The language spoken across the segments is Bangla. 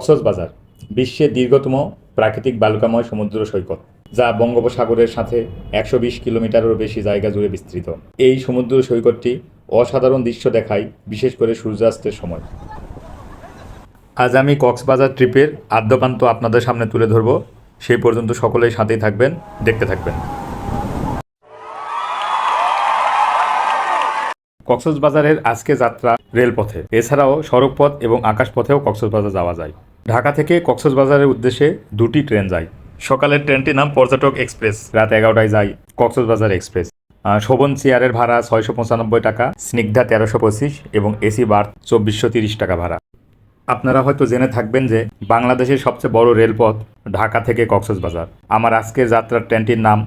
কক্সবাজার, বিশ্বের দীর্ঘতম প্রাকৃতিক বালুকাময় সমুদ্র সৈকত, যা বঙ্গোপসাগরের সাথে একশো বিশ কিলোমিটারেরও বেশি জায়গা জুড়ে বিস্তৃত। এই সমুদ্র সৈকতটি অসাধারণ দৃশ্য দেখায়, বিশেষ করে সূর্যাস্তের সময়। আজ আমি কক্সবাজার ট্রিপের আদ্যপান্ত আপনাদের সামনে তুলে ধরব। সেই পর্যন্ত সকলেই সাথেই থাকবেন, দেখতে থাকবেন। কক্সবাজারের আজকে যাত্রা রেলপথে। এছাড়াও সড়কপথ এবং আকাশপথেও কক্সবাজার যাওয়া যায়। ঢাকা থেকে কক্সবাজারের উদ্দেশ্যে দুটি ট্রেন যায়। সকালের ট্রেনটির নাম পর্যটক এক্সপ্রেস, রাত এগারোটায় যায় কক্সবাজার এক্সপ্রেস। শোভন চেয়ারের ভাড়া ছয়শো পঁচানব্বই টাকা, স্নিগ্ধা তেরোশো পঁচিশ এবং এসি বার্থ চব্বিশশো তিরিশ টাকা ভাড়া। আপনারা হয়তো জেনে থাকবেন যে বাংলাদেশের সবচেয়ে বড় রেলপথ ঢাকা থেকে কক্সবাজার। আমার আজকের যাত্রার ট্রেনটির নাম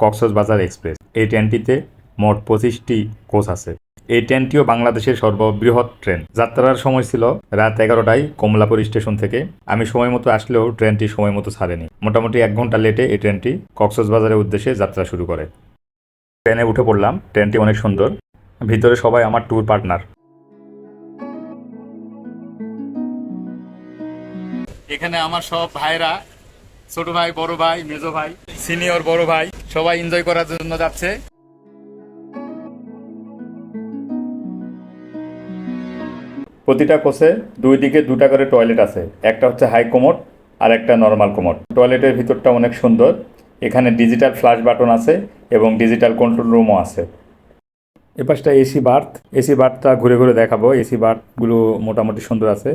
কক্সবাজার এক্সপ্রেস। এই ট্রেনটিতে মোট পঁচিশটি কোচ আছে। এই ট্রেনটিও বাংলাদেশের সর্ববৃহৎ ট্রেন। যাত্রার সময় ছিল রাত এগারোটায় কমলাপুর স্টেশন থেকে। আমি সময় মতো আসলেও ট্রেনটি সময় মতো ছাড়েনি। মোটামুটি এক ঘণ্টা লেটে এই ট্রেনটি কক্সবাজারের উদ্দেশ্যে যাত্রা শুরু করে। ট্রেনে উঠে পড়লাম। ট্রেনটি অনেক সুন্দর। ভিতরে সবাই আমার ট্যুর পার্টনার। এখানে আমার সব ভাইরা, ছোট ভাই, বড় ভাই, মেজো ভাই, সিনিয়র, বড় ভাই, সবাই এনজয় করার জন্য যাচ্ছে। প্রতিটা কোষে দুই দিকে দুটা করে টয়লেট আছে। একটা হচ্ছে হাই কোমোড আর একটা নর্মাল কোমোড টয়লেটের ভিতরটা অনেক সুন্দর। এখানে ডিজিটাল ফ্ল্যাশ বাটন আছে এবং ডিজিটাল কন্ট্রোল রুমও আছে। এপাশটা এসি বার্থ। এসি বার্থটা ঘুরে ঘুরে দেখাবো। এসি বার্থগুলো মোটামুটি সুন্দর আছে।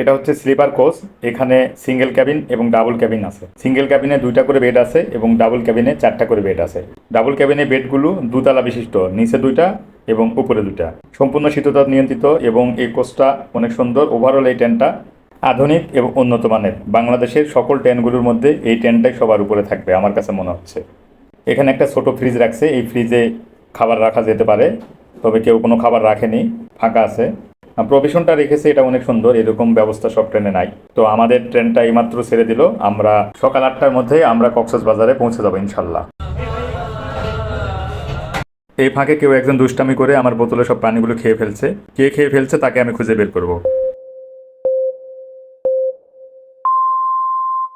এটা হচ্ছে স্লিপার কোচ, এখানে সিঙ্গেল ক্যাবিন এবং ডাবল ক্যাবিন আছে। সিঙ্গেল ক্যাবিনে দুইটা করে বেড আছে এবং ডাবল ক্যাবিনে চারটা করে বেড আছে। ডাবল ক্যাবিনে বেডগুলো দুতলা বিশিষ্ট, নিচে দুইটা এবং উপরে দুইটা। সম্পূর্ণ শীততাপ নিয়ন্ত্রিত এবং এই কোচটা অনেক সুন্দর। ওভারঅল এই ট্রেনটা আধুনিক এবং উন্নত মানের। বাংলাদেশের সকল ট্রেনগুলোর মধ্যে এই ট্রেনটাই সবার উপরে থাকবে আমার কাছে মনে হচ্ছে। এখানে একটা ছোট ফ্রিজ রাখছে। এই ফ্রিজে খাবার রাখা যেতে পারে, তবে কেউ কোনো খাবার রাখেনি, ফাঁকা আছে। প্রভিশনটা রেখেছে এটা অনেক সুন্দর এরকম ব্যবস্থা সব ট্রেনে নাই। তো আমাদের ট্রেনটা এইমাত্র ছেড়ে দিল আমরা সকাল আটটার মধ্যে আমরা কক্সবাজারে পৌঁছে যাব ইনশাল্লাহ। এই ফাঁকে কেউ একজন দুষ্টামি করে আমার বোতলে সব পানিগুলো খেয়ে ফেলছে। কে খেয়ে ফেলছে তাকে আমি খুঁজে বের করব।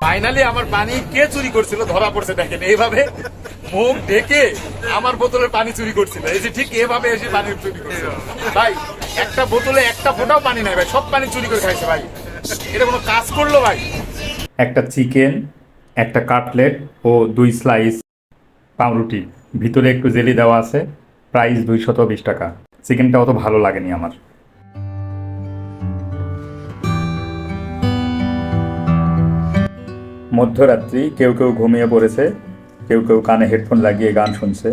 ফাইনালি আমার পানি কে চুরি করছিল? ধরা পড়ছে দেখেন এইভাবে মুখ ঢেকে আমার বোতলের পানি চুরি করছিল। এই যে ঠিক এভাবে এসে পানি চুরি করছিল ভাই একটা বোতলে একটা ফোঁটাও পানি নাই ভাই, সব পানি চুরি করে খাইছে ভাই। এটা কোনো কাজ করল ভাই? একটা চিকেন, একটা কাটলেট ও দুই স্লাইস পাউরুটি। ভিতরে একটু জেলি দেওয়া আছে প্রাইস দুইশত বিশ টাকা। চিকেনটা অত ভালো লাগেনি আমার। মধ্যরাত্রি কেউ কেউ ঘুমিয়ে পড়েছে, কেউ কেউ কানে হেডফোন লাগিয়ে গান শুনছে,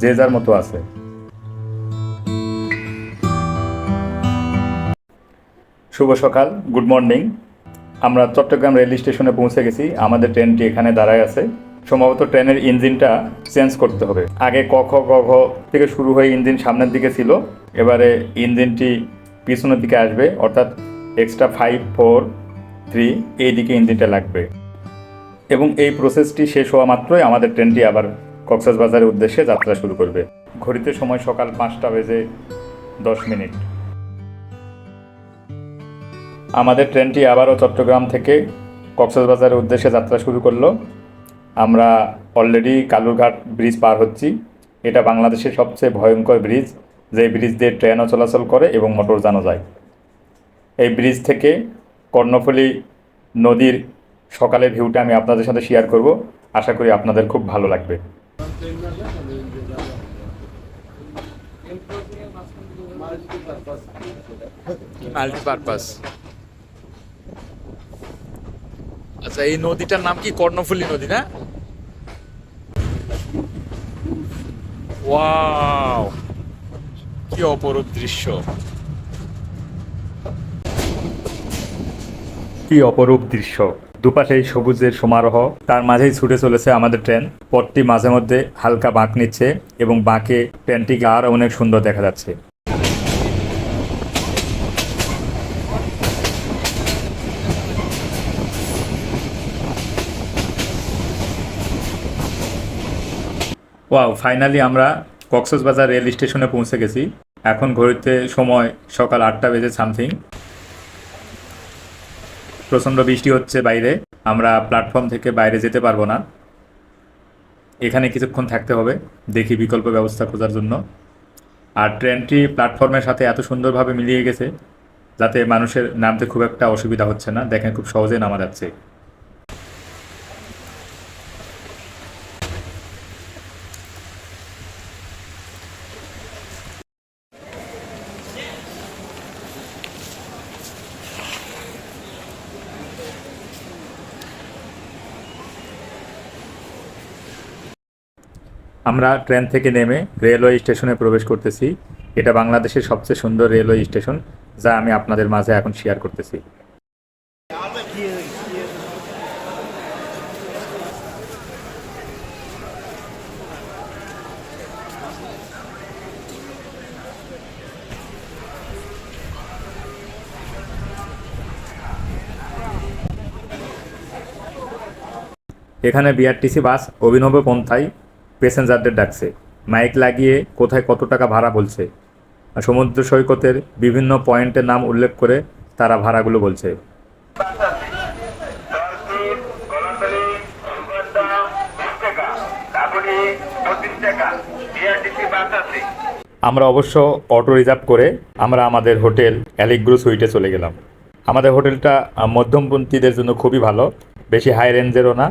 যে যার মতো আছে। শুভ সকাল গুড মর্নিং আমরা চট্টগ্রাম রেল স্টেশনে পৌঁছে গেছি। আমাদের ট্রেনটি এখানে দাঁড়ায় আছে। সম্ভবত ট্রেনের ইঞ্জিনটা চেঞ্জ করতে হবে। আগে ক, খ, গ, ঘ থেকে শুরু হয়ে ইঞ্জিন সামনের দিকে ছিল। এবারে ইঞ্জিনটি পিছনের দিকে আসবে, অর্থাৎ এক্সট্রা ফাইভ ফোর থ্রি এই দিকে ইঞ্জিনটা লাগবে। এবং এই প্রসেসটি শেষ হওয়া মাত্রই আমাদের ট্রেনটি আবার কক্সবাজারের উদ্দেশ্যে যাত্রা শুরু করবে। ঘড়িতে সময় সকাল পাঁচটা বেজে দশ মিনিট। আমাদের ট্রেনটি আবারও চট্টগ্রাম থেকে কক্সবাজারের উদ্দেশ্যে যাত্রা শুরু করল। আমরা অলরেডি কালুরঘাট ব্রিজ পার হচ্ছি। এটা বাংলাদেশের সবচেয়ে ভয়ঙ্কর ব্রিজ যে ব্রিজ দিয়ে ট্রেনও চলাচল করে এবং মোটর যানও যায়। এই ব্রিজ থেকে কর্ণফুলী নদীর সকালের ভিউটা আমি আপনাদের সাথে শেয়ার করব। আশা করি আপনাদের খুব ভালো লাগবে। মাল্টিপারপাস আচ্ছা এই নদীটার নাম কি? কর্ণফুলী নদী, না? কি অপরূপ দৃশ্য। কি অপরূপ দৃশ্য। দুপাশেই সবুজের সমারোহ, তার মাঝেই ছুটে চলেছে আমাদের ট্রেন। পথটি মাঝে মধ্যে হালকা বাঁক নিচ্ছে এবং বাঁকে ট্রেনটিকে আর অনেক সুন্দর দেখা যাচ্ছে। ওয়াও ফাইনালি আমরা কক্সবাজার রেল স্টেশনে পৌঁছে গেছি। এখন ঘড়িতে সময় সকাল আটটা বেজে সামথিং প্রচণ্ড বৃষ্টি হচ্ছে বাইরে। আমরা প্ল্যাটফর্ম থেকে বাইরে যেতে পারব না। এখানে কিছুক্ষণ থাকতে হবে, দেখি বিকল্প ব্যবস্থা খোঁজার জন্য। আর ট্রেনটি প্ল্যাটফর্মের সাথে এত সুন্দরভাবে মিলিয়ে গেছে, যাতে মানুষের নামতে খুব একটা অসুবিধা হচ্ছে না। দেখেন খুব সহজে নামা যাচ্ছে। আমরা ট্রেন থেকে নেমে রেলওয়ে স্টেশনে প্রবেশ করতেছি। এটা বাংলাদেশের সবচেয়ে সুন্দর রেলওয়ে স্টেশন, যা আমি আপনাদের মাঝে এখন শেয়ার করতেছি। এখানে বিআরটিসি বাস, অভিনব পন্থায় প্যাসেঞ্জারদের ডাকছে। মাইক লাগিয়ে কোথায় কত টাকা ভাড়া বলছে। সমুদ্র সৈকতের বিভিন্ন পয়েন্টের নাম উল্লেখ করে তারা ভাড়াগুলো বলছে। আমরা অবশ্য অটো রিজার্ভ করে আমরা আমাদের হোটেল অ্যালিগ্রো সুইটে চলে গেলাম। আমাদের হোটেলটা মধ্যমপন্থীদের জন্য খুবই ভালো। বেশি হাই রেঞ্জেরও না,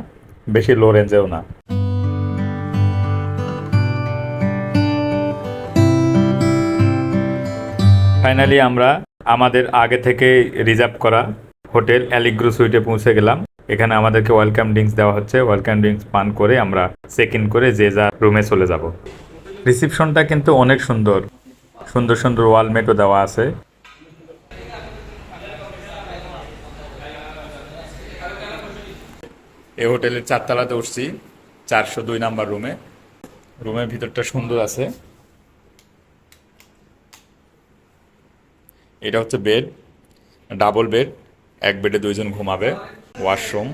বেশি লো রেঞ্জেরও না। ফাইনালি আমরা আমাদের আগে থেকে রিজার্ভ করা হোটেল অ্যালিগ্রো সুইটে পৌঁছে গেলাম। এখানে আমাদেরকে ওয়েলকাম ড্রিঙ্কস দেওয়া হচ্ছে। ওয়েলকাম ড্রিঙ্কস পান করে আমরা চেক ইন করে যে যা রুমে চলে যাব। রিসিপশনটা কিন্তু অনেক সুন্দর। সুন্দর সুন্দর ওয়ালমেটও দেওয়া আছে। এই হোটেলের চারতলাতে উঠছি, চারশো দুই নাম্বার রুমে রুমের ভিতরটা সুন্দর আছে। এটা হচ্ছে বেড ডাবল বেড এক বেডে দুইজন ঘুমাবে ওয়াশরুম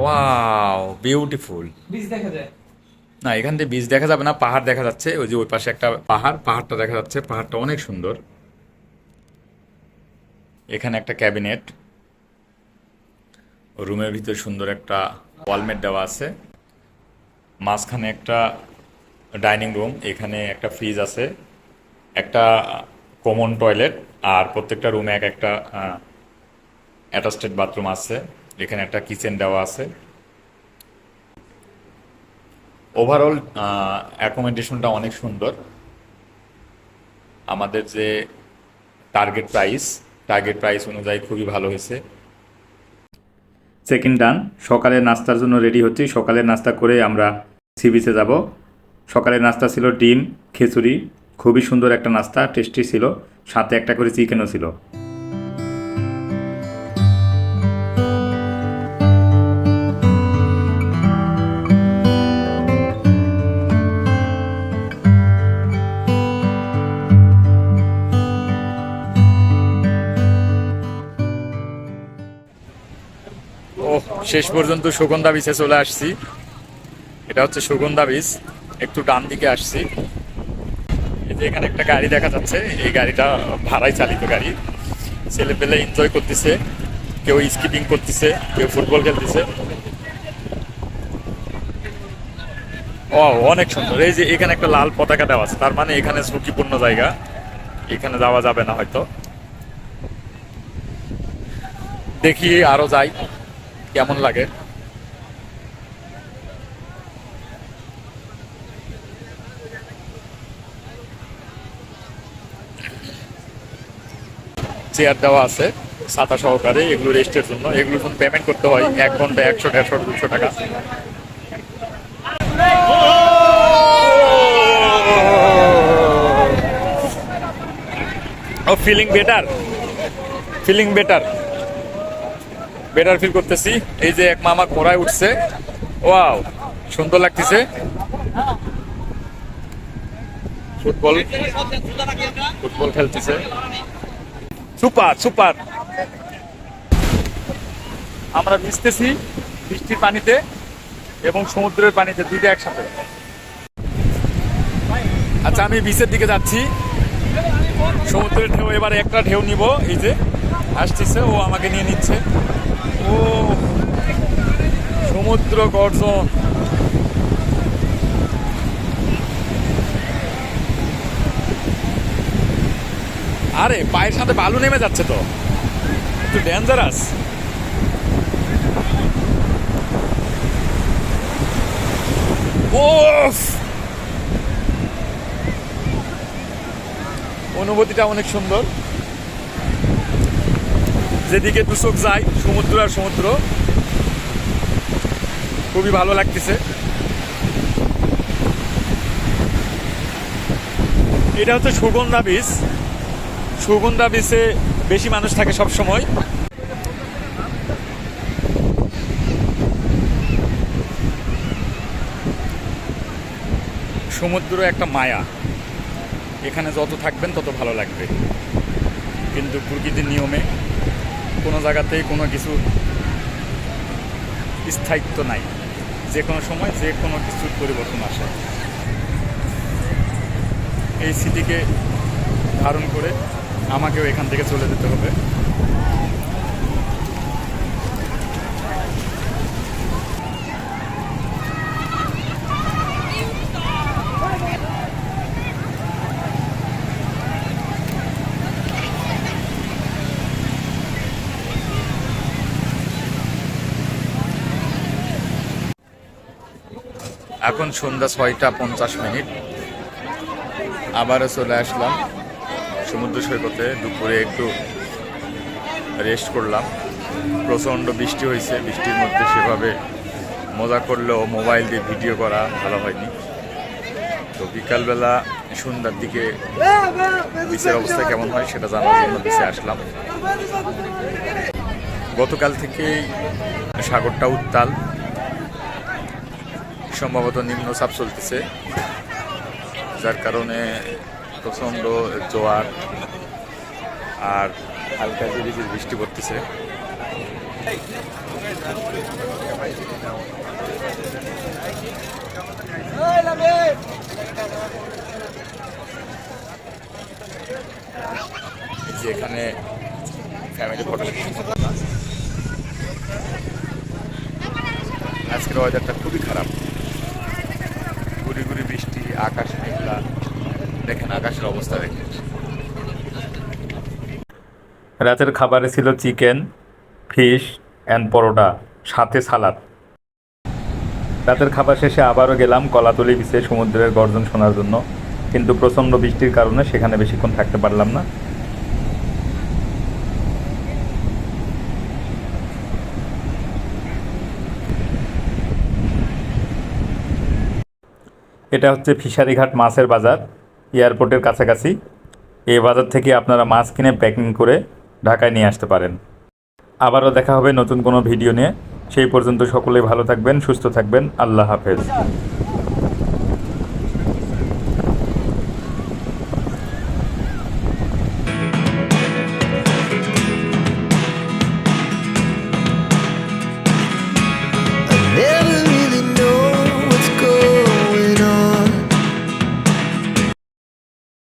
ওয়াও বিউটিফুল বীজ দেখা যায়। না এখান থেকে বীজ দেখা যাবে না পাহাড় দেখা যাচ্ছে ওই যে ওই পাশে একটা পাহাড় পাহাড়টা দেখা যাচ্ছে পাহাড়টা অনেক সুন্দর। এখানে একটা ক্যাবিনেট রুমের ভিতরে সুন্দর একটা ওয়ালমেট দেওয়া আছে। মাঝখানে একটা ডাইনিং রুম, এখানে একটা ফ্রিজ আছে, একটা কমন টয়লেট, আর প্রত্যেকটা রুমে এক একটা অ্যাটাস্টেড বাথরুম আছে, এখানে একটা কিচেন দেওয়া আছে। ওভারঅল অ্যাকোমোডেশনটা অনেক সুন্দর। আমাদের যে টার্গেট প্রাইস টার্গেট প্রাইস অনুযায়ী খুবই ভালো হয়েছে। ইন ডান সকালের নাস্তার জন্য রেডি হচ্ছি। সকালের নাস্তা করে আমরা সি বিচে যাব। সকালের নাস্তা ছিল ডিম, খিচুড়ি। খুবই সুন্দর একটা নাস্তা টেস্টি ছিল। সাথে একটা করে চিকেনও ছিল। শেষ পর্যন্ত সুগন্ধা বিচে চলে আসছি। এটা হচ্ছে সুগন্ধা বিচ একটু ডান দিকে আসছি। যে এখানে একটা গাড়ি দেখা যাচ্ছে। এই গাড়িটা ভাড়ায় চালিত গাড়ি। ছেলে পেলে এনজয় করতেছে। কেউ স্কিপিং করতেছে, কেউ ফুটবল খেলতেছে। ও অনেক সুন্দর। এই যে এখানে একটা লাল পতাকা দেওয়া আছে। তার মানে এখানে ঝুঁকিপূর্ণ জায়গা। এখানে যাওয়া যাবে না হয়তো। দেখি আরও যাই। কেমন লাগে? চেয়ার দেওয়া আছে, ছাতা সহকারে, এগুলো রেস্টের জন্য। এগুলোর জন্য পেমেন্ট করতে হয়, এক ঘণ্টা একশো, দেড়শো, দুশো টাকা। ও feeling better feeling better better feel করতেছি। এই যে এক মামা ঘোড়ায় উঠছে। ওয়াও সুন্দর লাগতেছে। ফুটবল ফুটবল খেলতেছে। সুপার সুপার আমরা ভিজতেছি বৃষ্টির পানিতে এবং সমুদ্রের পানিতে দুইটা একসাথে। আচ্ছা আমি বিচের দিকে যাচ্ছি। সমুদ্রের ঢেউ, এবারে একটা ঢেউ নিব। এই যে আসতেছে ও আমাকে নিয়ে নিচ্ছে। ও সমুদ্র গর্জন। আরে, পায়ের সাথে বালু নেমে যাচ্ছে তো। একটু ডেঞ্জারাস অনুভূতিটা অনেক সুন্দর। যেদিকে দুচোখ যায়, সমুদ্র আর সমুদ্র। খুবই ভালো লাগতেছে। এটা হচ্ছে সুগন্ধা বীজ সুগন্ধা বীজে বেশি মানুষ থাকে সব সময় সমুদ্র একটা মায়া। এখানে যত থাকবেন, তত ভালো লাগবে। কিন্তু প্রকৃতির নিয়মে কোনো জায়গাতেই কোনো কিছু স্থায়িত্ব নাই। যে কোনো সময় যে কোনো কিছুর পরিবর্তন আসে। এই স্মৃতিকে ধারণ করে আমাকেও এখান থেকে চলে যেতে হবে। এখন সন্ধ্যা ছয়টা পঞ্চাশ মিনিট। আবারও চলে আসলাম সমুদ্র সৈকতে, দুপুরে একটু রেস্ট করলাম। প্রচণ্ড বৃষ্টি হয়েছে, বৃষ্টির মধ্যে সেভাবে মজা করলেও মোবাইল দিয়ে ভিডিও করা ভালো হয়নি। তো বিকালবেলা সন্ধ্যার দিকে বিচের অবস্থা কেমন হয় সেটা জানার জন্য বিচে আসলাম। গতকাল থেকেই সাগরটা উত্তাল। সম্ভবত নিম্ন চাপ চলতেছে যার কারণে প্রচণ্ড জোয়ার আর হালকা ঝিরিঝির বৃষ্টি পড়তেছে এই যে এখানে ফ্যামিলি ফটো আজকের ওয়েদারটা খুবই খারাপ গুড়ি গুড়ি বৃষ্টি আকাশ মেঘলা অবস্থা দেখেন রাতের খাবারে ছিল চিকেন, ফিশ অ্যান্ড পরোটা, সাথে সালাদ। রাতের খাবার শেষে আবারও গেলাম কলাতলি বিচে সমুদ্রের গর্জন শোনার জন্য। কিন্তু প্রচণ্ড বৃষ্টির কারণে সেখানে বেশিক্ষণ থাকতে পারলাম না। এটা হচ্ছে ফিশারিঘাট মাছের বাজার। এয়ারপোর্টের কাছাকাছি। এই বাজার থেকে আপনারা মাছ কিনে প্যাকিং করে ঢাকায় নিয়ে আসতে পারেন। আবারও দেখা হবে নতুন কোনো ভিডিও নিয়ে। সেই পর্যন্ত সকলেই ভালো থাকবেন, সুস্থ থাকবেন। আল্লাহ হাফেজ।